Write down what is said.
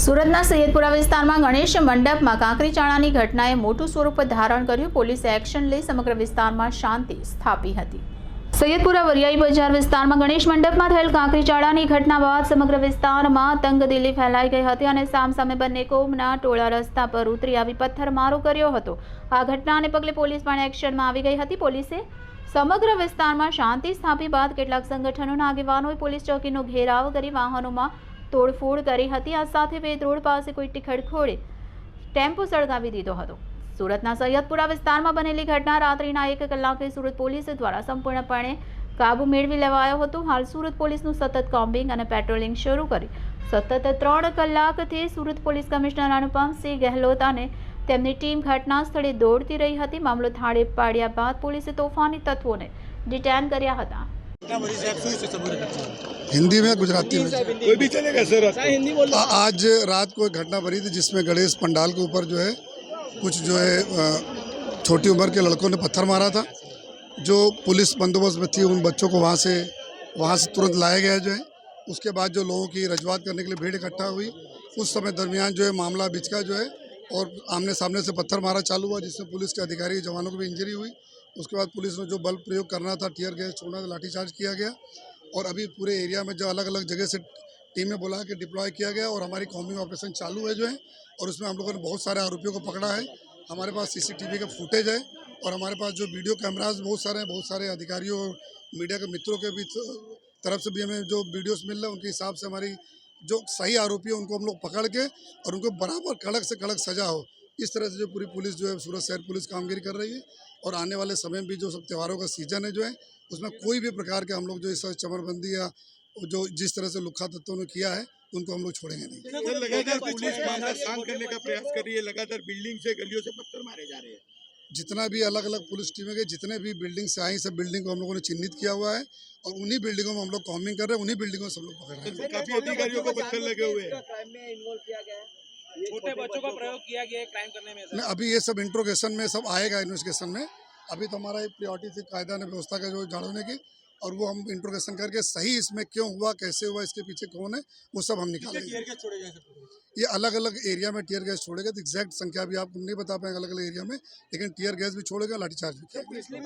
સુરતના સૈયદપુરા વિસ્તારમાં ગણેશ મંડપમાં કાંકરી ચાળાની ઘટનાએ મોટું સ્વરૂપ ધારણ કર્યું. પોલીસે એક્શન લઈ સમગ્ર વિસ્તારમાં શાંતિ સ્થાપી હતી. સૈયદપુરા વરિયાઈ બજાર વિસ્તારમાં ગણેશ મંડપમાં થયેલ કાંકરી ચાળાની ઘટના બાદ સમગ્ર વિસ્તારમાં તંગદિલી ફેલાઈ ગઈ હતી અને સામસામે બંને કોમના ટોળા રસ્તા પર ઉતરી આવી પથ્થરમારો કર્યો હતો. આ ઘટનાને પગલે પોલીસ પણ એક્શનમાં આવી ગઈ હતી. પોલીસે સમગ્ર વિસ્તારમાં શાંતિ સ્થાપી બાદ કેટલાક સંગઠનોના આગેવાનોએ પોલીસ ચોકીનો ઘેરાવ કરી વાહનોમાં તોડફોડ કરી હતી. આ સાથે વેદ રોડ પાસે કોઈ ટીખડખોડે ટેમ્પો સળગાવી દીધો હતો. સુરતના સૈયદપુરા વિસ્તારમાં બનેલી ઘટના રાત્રિના એક કલાકે સુરત પોલીસ દ્વારા સંપૂર્ણપણે કાબુ મેળવી લેવાયો હતો. હાલ સુરત પોલીસનું સતત કોમ્બિંગ અને પેટ્રોલિંગ શરૂ કરી સતત ત્રણ કલાકથી સુરત પોલીસ કમિશનર અનુપમસિંહ ગહેલોત અને તેમની ટીમ ઘટના સ્થળે દોડતી રહી હતી. મામલો થાળે પાડ્યા બાદ પોલીસે તોફાની તત્વોને ડિટેન કર્યા હતા. है? हिंदी में गुजराती में? कोई भी चलेगा सर हिंदी बोल आ- आज रात को एक घटना बनी थी जिसमें गणेश पंडाल के ऊपर जो है कुछ जो है छोटी उम्र के लड़कों ने पत्थर मारा था। जो पुलिस बंदोबस्त में थी उन बच्चों को वहाँ से वहाँ से तुरंत लाया गया जो है। उसके बाद जो लोगों की रजूआत करने के लिए भीड़ इकट्ठा हुई। उस समय दरमियान जो है मामला बिचका जो है और आमने सामने से पत्थर मारा चालू हुआ जिसमें पुलिस के अधिकारी जवानों को भी इंजरी हुई। उसके बाद पुलिस ने जो बल प्रयोग करना था, टीयर गैस छोड़ना था लाठीचार्ज किया गया और अभी पूरे एरिया में जो अलग अलग जगह से टीमें बुला के डिप्लॉय किया गया और हमारी कॉम्बिंग ऑपरेशन चालू है जो है और उसमें हम लोगों ने बहुत सारे आरोपियों को पकड़ा है। हमारे पास सीसीटीवी का फुटेज है और हमारे पास जो वीडियो कैमराज बहुत सारे हैं, बहुत सारे अधिकारियों और मीडिया के मित्रों के भी तरफ़ से भी हमें जो वीडियोस मिल रहे हैं, उनके हिसाब से हमारी जो सही आरोपी है, उनको हम लोग पकड़ के और उनको बराबर कड़क से कड़क सजा हो। इस तरह से जो पूरी पुलिस जो है सूरत शहर पुलिस कामगिरी कर रही है और आने वाले समय में भी जो सब त्योहारों का सीज़न है जो है उसमें कोई भी प्रकार के हम लोग जो इस चमरबंदी या जो जिस तरह से लुखा तत्वों ने किया है उनको हम लोग छोड़ेंगे नहीं लगातार पुलिस शांत करने का प्रयास कर रही है लगातार बिल्डिंग से गलियों से पत्थर मारे जा रहे हैं जितना भी अलग अलग पुलिस टीमें गई जितने भी बिल्डिंग से आई सब बिल्डिंग को हम लोगों ने चिन्हित किया हुआ है और उन्हीं बिल्डिंगों में हम लोग कॉमिंग कर रहे हैं उन्हीं बिल्डिंगों से हम लोग पकड़ रहे हैं काफ़ी अधिकारियों को पत्थर लगे हुए हैं छोटे बच्चों का प्रयोग किया गया है क्राइम करने में नहीं अभी ये सब इंट्रोगेशन में सब आएगा इन्वेस्टिगेशन में। अभी तो हमारा प्रियोरिटी थी कायदा ने व्यवस्था का जो जाड़ोने की और वो हम इंट्रोगेशन करके सही इसमें क्यों हुआ कैसे हुआ इसके पीछे कौन है वो सब हम निकालेंगे। छोड़े गए ये अलग अलग एरिया में टीयर गैस छोड़ेगा तो एग्जैक्ट संख्या भी आपको नहीं बता पाएँगे अलग अलग एरिया में लेकिन टीयर गैस भी छोड़ेगा लाठीचार्ज भी